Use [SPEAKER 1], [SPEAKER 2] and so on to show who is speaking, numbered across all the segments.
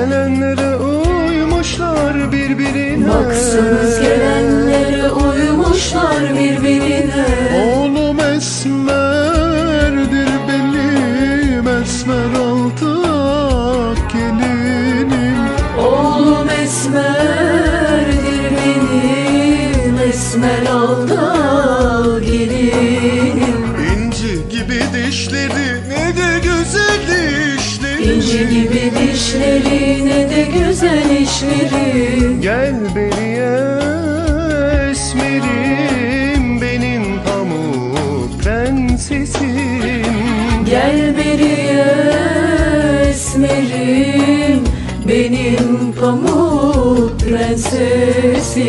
[SPEAKER 1] gelenlere uymuşlar birbirine. Baksanız gelen
[SPEAKER 2] İnci gibi dişleri ne de güzel
[SPEAKER 1] işleri.
[SPEAKER 2] Gel beriye esmerim benim pamuk prensesim.
[SPEAKER 1] Gel beriye esmerim benim pamuk prensesim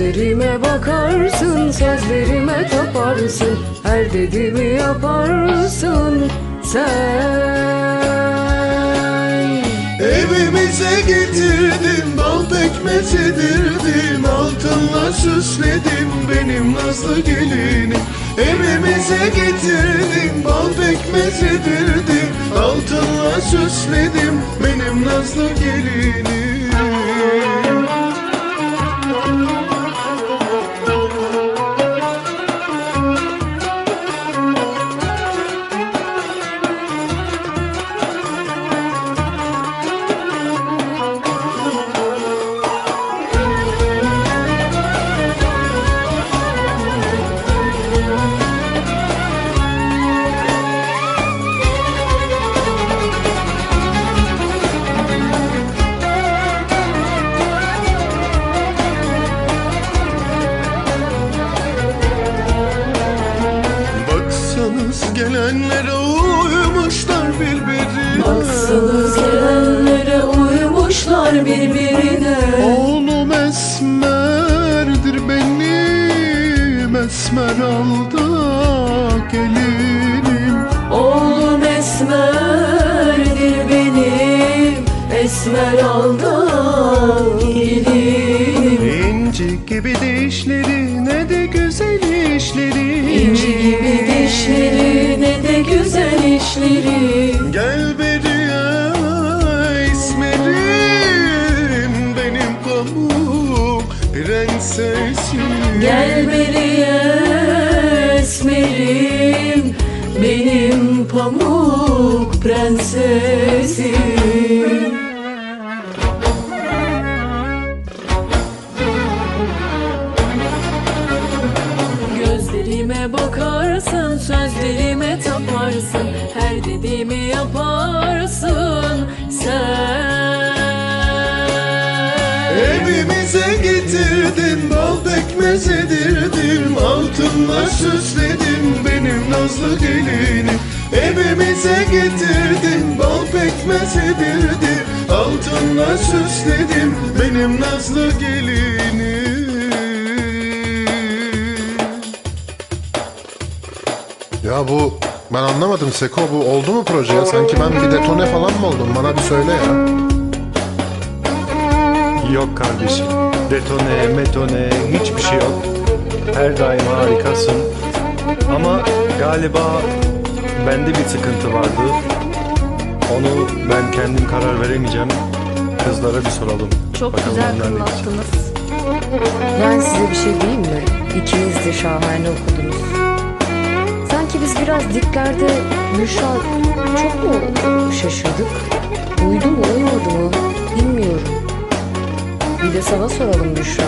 [SPEAKER 1] Gözlerime bakarsın, sözlerime taparsın Her dediğimi yaparsın sen.
[SPEAKER 2] Evimize getirdim bal pekmez yedirdim. Altınla süsledim benim nazlı gelinim Evimize getirdim bal pekmez yedirdim. Altınla süsledim benim nazlı gelinim Baksanız gelenlere uymuşlar birbirine.
[SPEAKER 1] Baksanız gelenlere uymuşlar birbirine.
[SPEAKER 2] Oğlum esmerdir benim esmer aldı gelinim.
[SPEAKER 1] Oğlum esmerdir benim Esmer alda
[SPEAKER 2] Gel beriye esmerim Benim pamuk prensesim.
[SPEAKER 1] Gözlerime bakarsın, sözlerime taparsın. Her dediğimi yaparsın. Sen
[SPEAKER 2] Altınla süsledim benim nazlı gelinim
[SPEAKER 3] Ya bu ben anlamadım Seko bu oldu mu proje ya? Sanki ben bir detone falan mı oldum? Bana bir söyle ya.
[SPEAKER 4] Yok kardeşim. Detone, metone hiçbir şey yok. Her daim harikasın. Ama galiba bende bir sıkıntı vardı. Onu ben kendim karar veremeyeceğim. Kızlara bir soralım.
[SPEAKER 5] Çok
[SPEAKER 4] Bakalım
[SPEAKER 5] güzel
[SPEAKER 4] onlar ne diyecek.
[SPEAKER 5] kıllattınız.
[SPEAKER 6] Ben size bir şey diyeyim mi? İkiniz de şahane okudunuz. Sanki biz biraz diklerde Büşra çok mu şaşırdık? Uydu mu uymadı mı bilmiyorum. Bir de sana soralım Büşra.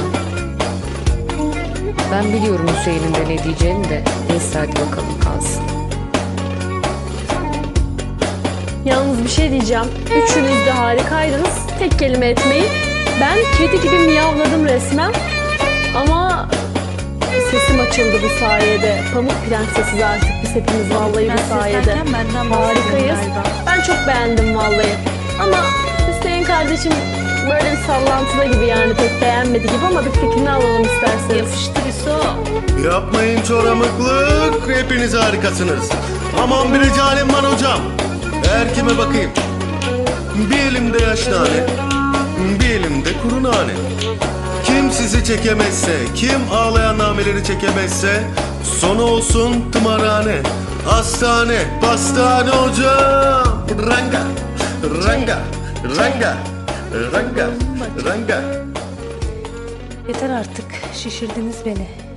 [SPEAKER 6] Ben biliyorum Hüseyin'in de ne diyeceğini de. Neyse hadi bakalım kalsın.
[SPEAKER 5] Yalnız bir şey diyeceğim. Üçünüz de harikaydınız. Tek kelime etmeyin. Ben kedi gibi miyavladım resmen. Ama sesim açıldı bu sayede. Pamuk prensesiz artık biz hepimiz vallahi bu sayede. Harikayız. Ben çok beğendim vallahi. Ama Hüseyin kardeşim böyle bir sallantıda gibi yani pek beğenmedi gibi ama bir fikrini alalım isterseniz. Yapıştır
[SPEAKER 2] Yapmayın çoramıklık, hepiniz harikasınız. Aman bir ricalim var hocam. Eğer kime bakayım. Bir elimde yaş nane, bir elimde kuru nane. Kim sizi çekemezse, kim ağlayan nameleri çekemezse, sonu olsun tımarhane. Hastane, pastane hocam. Ranga, ranga, ranga, ranga, ranga.
[SPEAKER 1] Yeter artık şişirdiniz beni.